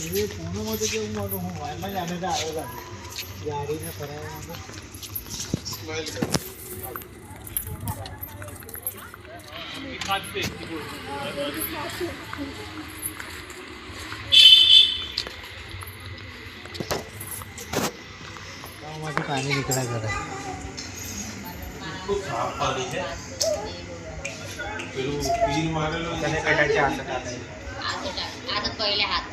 이게 보는 것도 좀 뭐도 많이 안 해도 알아가. 야리나 그래야 하고. 스마일. खाते पानी निकला कर खूप तो साफ़ पाणी है पेरू पीन मारलो त्याने कटाचे हात आधी पहिले हात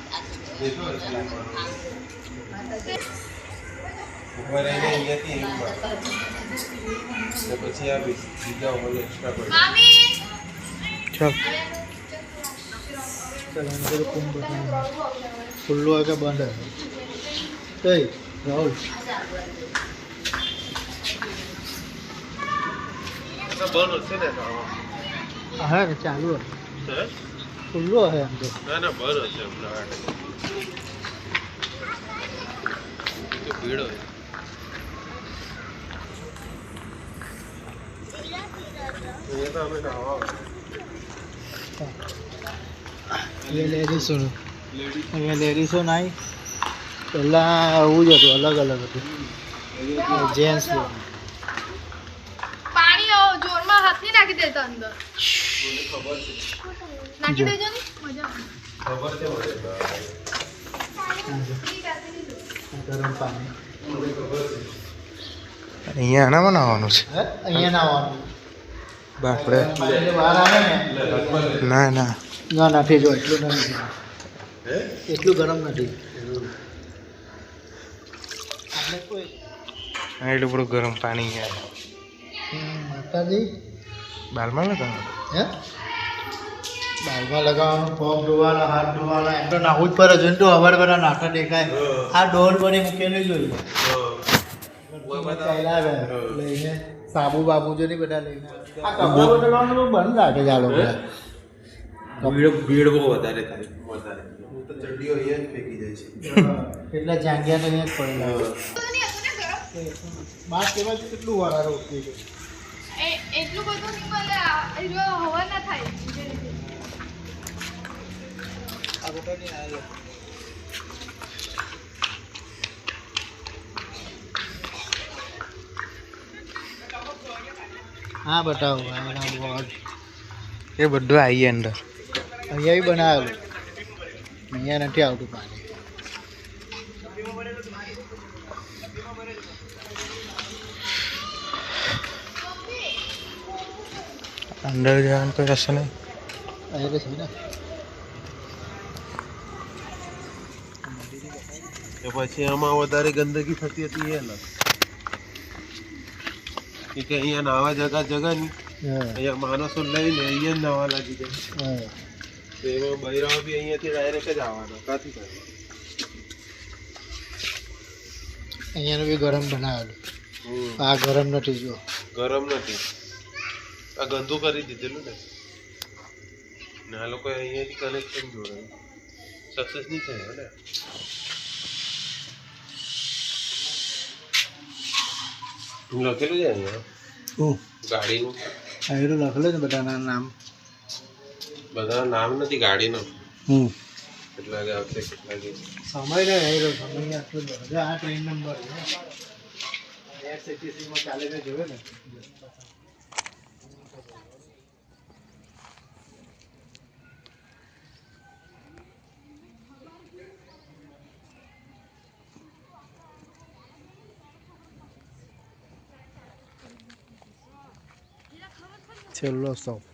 દેખો એટલે ઉપર રહીને અહીંયાથી એમ મારે. ને પછી આ બી- બીજા ઓલ એક્સ્ટ્રા પડે ચાલ ચાલ અંદર કુંભ બતાવો ખુલ્લું હોય કે બંધ હોય કઈ રાહુલ બંધ હશે ને હા ને ચાલુ હોય હે? ખુલ્લું હોય એમ તો ના ના બંધ હશે હમણાં આ time. તો ભીડ હોય અહીંયા તો અમે નાવા અહીંયા લેડીસો લેડી અહીંયા લેડીસો નાઈ પહેલાં આવું જ હતું અલગ અલગ હતું જેન્ટ્સ પાણી અ, નહીં નાખી દેતા અંદર. મને ખબર છે નાખી દેજો ને મજા ખબર છે મને? ગરમ પાણી. અહીંયા આના બનાવવાનું છે? હે? અહીંયા ને. ના? ના ના. નથી જો એટલું નથી. એટલું ગરમ નથી. એટલું બધું ગરમ પાણી યાર. માતાજી. બાલમાં લગાવવાનું હે? બાલમાં લગાવવાનું પગ ધોવાના હાથ ધોવાના એમ તો નાહવું જ પડે. જોઈને તો અવાર બધા નાટા દેખાય. આ ડોર બની મૂકેલી જોયું? ગયા લઈને સાબુ બાબુ જો નહીં બધા. લઈને. આ કપડાં બદલવાનું બંધ રાખે ચાલો ભીડ ભીડ બહુ વધારે થાય. વધારે. હું. તો ચડ્ડીઓ અહીંયા જ ફેંકી જાય છે. એટલા જાંગ્યા ને અહીંયા જ પડેલા તો? બાર કેવા છે કેટલું વાર રોકી એ- એટલું બધું નહીં મળે હવા ના થાય. હા, બતાવો એ બધું આવીએ અંદર. અહીંયા બી બનાવેલું. અહીંયા નથી આવતું પાણી. અંદર જવાનું કોઈ રસ્તો નહીં. ને. પછી આમાં વધારે ગંદકી થતી હતી એ અલગ. કે કે અહીંયા નાવા જગા જગા નહીં. અહીંયા માણસો લઈને અહીંયા જ નાવા લાગી જાય. હા. તો એમાં બૈરાઓ બી અહીંયાથી ડાયરેક્ટ જ આવવાના. કાથી થાય અહીંયાનું બી ગરમ બનાવેલું. આ ગરમ નથી જો. ગરમ નથી. આ ગંદુ કરી દીધેલું ને ને આ લોકોએ અહીંયાથી કનેક્શન જોડાયું સક્સેસ નહીં થયો ને લખેલું છે અહીંયા શું ગાડીનું આયરું લખેલું ને બધાના નામ બધા નામ નથી ગાડીનું હમ કેટલા વાગે આવશે કેટલા વાગે સમય ને આયરો સમય આટલો જ બધો. આ ટ્રેન નંબર એસએટીસીમાં ચાલે છે જોયો ને telo.